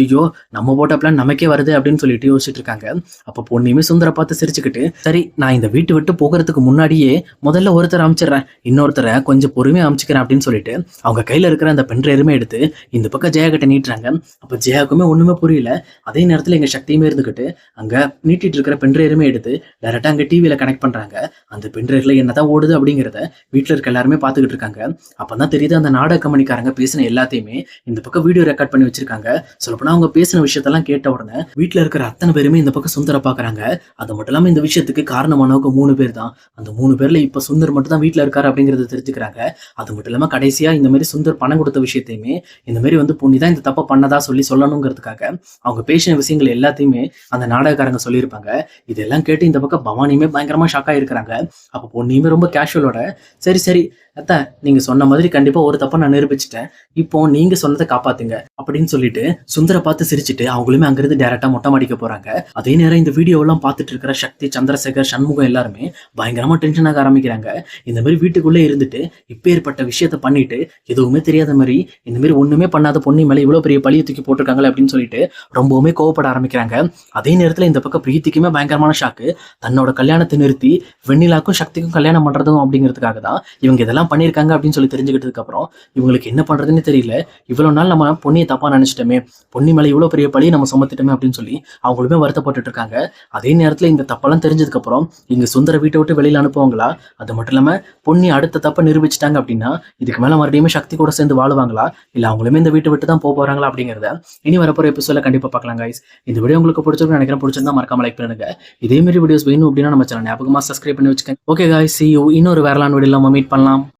ஐயோ நம்ம போட்ட பிளான் நமக்கே வருது அப்படின்னு சொல்லிட்டு யோசிச்சுட்டு இருக்காங்க. அப்போ பொண்ணுமே சுந்தரை பார்த்து சிரிச்சுக்கிட்டு சரி நான் இந்த வீட்டை விட்டு போகிறதுக்கு முன்னாடியே முதல்ல ஒருத்தர் அமைச்சிடுறேன். இன்னொருத்தரை கொஞ்சம் பொறுமையா அமைச்சிக்கிறேன் அப்படின்னு சொல்லிட்டு அவங்க கையில இருக்கிற அந்த பென்ட்ரைவருமே எடுத்து இந்த பக்கம் ஜெயா கிட்ட நீட்டுறாங்க. அப்போ ஜெயாக்குமே ஒண்ணுமே புரியல. அதே நேரத்துல எங்கள் சக்தியுமே இருந்துகிட்டு அங்க நீட்டிட்டு இருக்கிற பென்ட்ரைவருமே எடுத்து டேரெக்டாக அங்கே டிவியில கனெக்ட் பண்றாங்க. அந்த பென்ட்ரைவ்ல என்னதான் ஓடுது அப்படிங்கிறத வீட்டில் இருக்க எல்லாருமே பார்த்துக்கிட்டு இருக்காங்க. அப்பதான் தெரியுது அந்த நாடக கம்பெனிக்காரங்க பேசின எல்லாத்தையுமே இந்த பக்கம் வீடியோ ரெக்கார்ட் பண்ணி வச்சிருக்காங்க. சொல்லப்போனா அவங்க பேசின விஷயத்தெல்லாம் கேட்ட உடனே வீட்டில் இருக்கிற அத்தனை பேருமே இந்த பக்கம் சுந்தர பாக்குறாங்க அது மட்டும் இல்லாம இந்த விஷயத்துக்கு காரணமானவங்க மூணு பேர் தான். அந்த மூணு பேர்ல இப்போ சுந்தர் மட்டும் தான் வீட்டில் இருக்காரு அப்படிங்கிறத தெரிஞ்சுக்கிறாங்க. அது மட்டும் இல்லாம கடைசியா இந்த மாதிரி சுந்தர் பணம் கொடுத்த விஷயத்தையுமே இந்த மாதிரி வந்து பொண்ணி தான் இந்த தப்பை பண்ணதா சொல்லி சொல்லணுங்கிறதுக்காக அவங்க பேசின விஷயங்கள் எல்லாத்தையுமே அந்த நாடகக்காரங்க சொல்லியிருப்பாங்க. இதெல்லாம் கேட்டு இந்த பக்கம் பவானியுமே பயங்கரமா ஷாக் ஆயிருக்கிறாங்க. அப்போ பொண்ணியுமே ரொம்ப கேஷுவலோட சரி சரி அத்தை நீங்க சொன்ன மாதிரி கண்டிப்பா ஒரு தப்பை நான் நிரூபிச்சிட்டேன். இப்போ நீங்க சொன்னதை காப்பாத்துங்க அப்படின்னு சொல்லிட்டு சுந்தர பார்த்து சிரிச்சிட்டு அவங்களுமே அங்கிருந்து டேரக்டா மொட்டை மாடிக்க போறாங்க. அதே நேரம் இந்த வீடியோ எல்லாம் பார்த்துட்டு இருக்கிற சக்தி சந்திரசேகர் சண்முகம் எல்லாருமே பயங்கரமா டென்ஷன் ஆக ஆரம்பிக்கிறாங்க. இந்த மாதிரி வீட்டுக்குள்ளே இருந்துட்டு இப்பேற்பட்ட விஷயத்த பண்ணிட்டு எதுவுமே தெரியாத மாதிரி இந்த மாதிரி ஒண்ணுமே பண்ணாத பொண்ணு மேல இவ்வளவு பெரிய பழிய தூக்கி போட்டிருக்காங்களே அப்படின்னு சொல்லிட்டு ரொம்பவுமே கோவப்பட ஆரம்பிக்கிறாங்க. அதே நேரத்துல இந்த பக்கம் பிரீத்திக்குமே பயங்கரமான ஷாக்கு தன்னோட கல்யாணத்தை நிறுத்தி வெண்ணிலாக்கும் சக்திக்கும் கல்யாணம் பண்றதும் அப்படிங்கிறதுக்காக தான் இவங்க இதெல்லாம் பண்ணியிருக்காங்க அப்படின்னு சொல்லி தெரிஞ்சுக்கிட்டதுக்கு அப்புறம் இவங்களுக்கு என்ன பண்ணுறதுன்னு தெரியல. இவ்வளோ நாள் நம்ம பொண்ணியை தப்பா நினச்சிட்டோமே. பொன்னி மேலே இவ்வளோ பெரிய பழி நம்ம சுமத்திட்டோமே அப்படின்னு சொல்லி அவங்களுமே வருத்தப்பட்டுட்டு இருக்காங்க அதே நேரத்தில் இந்த தப்பெல்லாம் தெரிஞ்சதுக்கப்புறம் இங்கே சுந்தர வீட்டை விட்டு வெளியில அனுப்புவாங்களா? அது மட்டும் இல்லாமல் பொன்னி அடுத்த தப்பை நிரூபிச்சிட்டாங்க அப்படின்னா இதுக்கு மேல மறுபடியும் சக்தி கூட சேர்ந்து வாழுவாங்களா? இல்ல அவங்களுமே இந்த வீட்டை விட்டு தான் போக போறாங்களா அப்படிங்கிறத இனி வரப்போகிற எபிசோட கண்டிப்பாக பார்க்கலாம் கைஸ் இந்த வீடியோ உங்களுக்கு பிடிச்சிருக்கும் நினைக்கிறேன். பிடிச்சிருந்தா மறக்காம லைக் பண்ணுங்க. இதே மாதிரி வீடியோஸ் வேணும் அப்படின்னா நம்ம சேனல் ஞாபகமா சப்ஸ்கிரைப் பண்ணி வச்சுக்கோங்க. ஓகே காய்ஸ் see இன்னொரு வேறலான் வீடியோ நம்ம மீட் பண்ணலாம்.